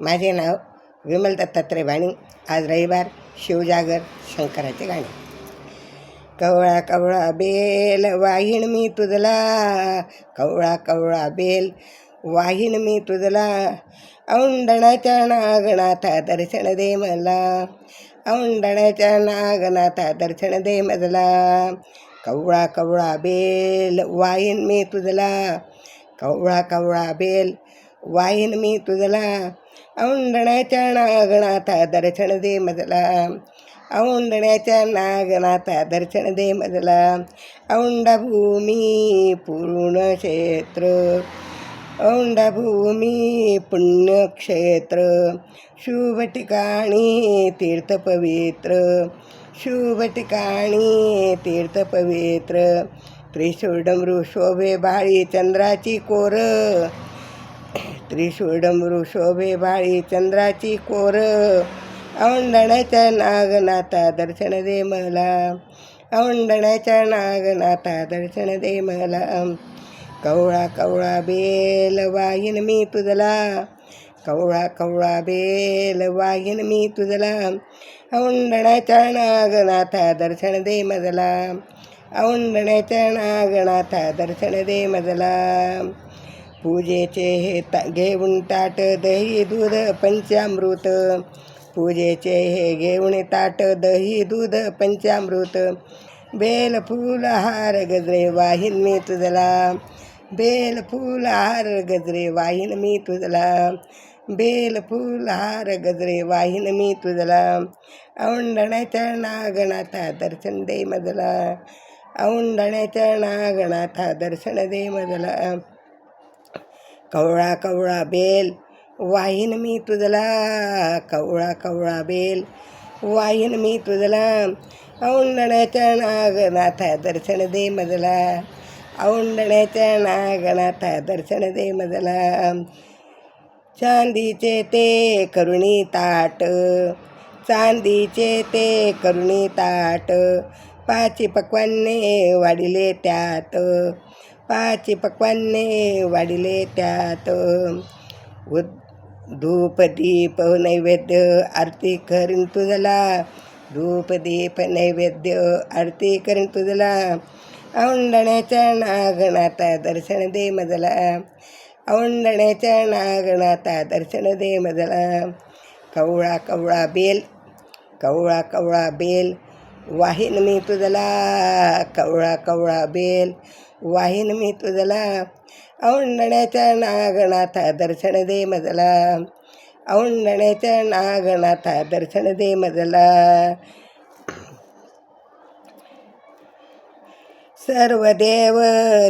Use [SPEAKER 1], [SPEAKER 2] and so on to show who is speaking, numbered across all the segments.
[SPEAKER 1] माझे नाव विमल दत्तात्रय वाणी. आज रविवार शिवजागर शंकराचे गाणे. कवळा कवळा बेल वाहिण मी तुझला. कवळा कवळा बेल वाहिण मी तुझला. औंडणाच्या नागनाथा दर्शन दे मला. औंडणाच्या नागनाथा दर्शन दे मजला कवळा कवळा बेल वाहिन मी तुझला. कवळा कवळा बेल वाईन मी तुझला औंधण्याच्या नागनाथा दर्शन दे मजला औंधण्याच्या नागनाथा दर्शन दे मजला औंढभूमी पूर्ण क्षेत्र औंढभूमी पुण्यक्षेत्र शुभ ठिकाणी तीर्थ पवित्र शुभ ठिकाणी तीर्थ पवित्र त्रिशूडमृ शोभे बाळी चंद्राची कोर त्रिशूडमृ शोभे बाळी चंद्राची कोर। औंधण्याच्या नागनाथा दर्शन दे मला। औंधण्याच्या नागनाथा दर्शन दे मला। कवळा कवळा बेल वाहिन मी तुझला। कवळा कवळा बेल वाहिन मी तुझला। औंधण्याच्या नागनाथा दर्शन दे मजला औंधण्याच्या नागनाथा दर्शन दे मजला पूजेचे हे ता घेऊन ताट दही दूध पंचामृत. पूजेचे हे घेऊन ताट दही दूध पंचामृत. बेल फूल हार गजरे वाहिन मी तुझला. बेल फूल हार गजरे वाहिन मी तुझला. बेल फूल हार गजरे वाहिन मी तुझला. औंडण्याच्या नागनाथा दर्शन दे मजला. औंडण्याच्या नागनाथा दर्शन दे मजला. कवळा कवळा बेल वाहीन मी तुझला. कवळा कवळा बेल वाहीन मी तुझला. औंडण्याच्या नागनाथा दर्शन दे मजला. औंडण्याच्या नागनाथा दर्शन दे मजला. चांदीचे ते करुणी ताट चांदीचे ते करुणी ताट पाची पक्वान्ने वाढिले त्यात. पाची पक्वान्ने वाढिले त्यात. उद धूप दीप नैवेद्य आरती करीन तुझला. धूप दीप नैवेद्य आरती करीन तुझला. औंडण्याच्या नागनाथा दर्शन दे मजला. औंडण्याच्या नागनाथा दर्शन दे मजला. कवळा कवळा बेल कवळा कवळा बेल वाहीन मी तुझला कवळा कवळा बेल वाहीन मी तुझला औंडण्याच्या नागनाथा दर्शन दे मजला. औंडण्याच्या नागनाथा दर्शन दे मजला. सर्व देव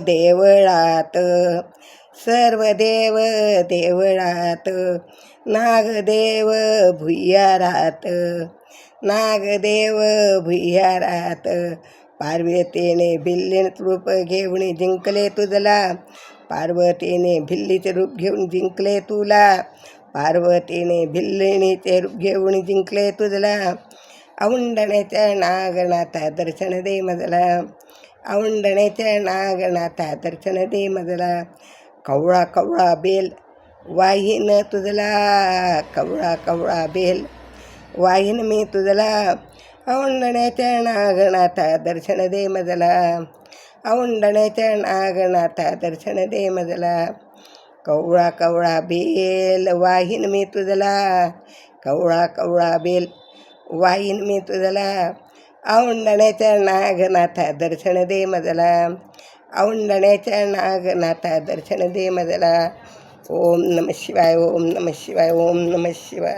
[SPEAKER 1] देवळात सर्व देव देवळात नागदेव भुयारात नागदेव भुयारात पार्वतीने भिल्लीन रूप घेऊन जिंकले तुझला. पार्वतीने भिल्लीचे रूप घेऊन जिंकले तुला. पार्वतीने भिल्लिणीचे रूप घेऊन जिंकले तुझला. औंडण्याच्या नागनाथा दर्शन दे मजला. औंडण्याच्या नागनाथा दर्शन दे मजला. कवळा कवळा बेल वाहीन तुझला. कवळा कवळा बेल वाहीन मी तुझला औंडण्याच्या नागनाथा दर्शन दे मजला औंडण्याच्या नागनाथा दर्शन दे मजला कवळा कवळा बेल वाहीन मी तुझला कवळा कवळा बेल वाहीन मी तुझला औंडण्याच्या नागनाथा दर्शन दे मजला औंडण्याच्या नागनाथा दर्शन दे मजला ओम नम शिवाय ओम नम शिवाय ओम नम शिवाय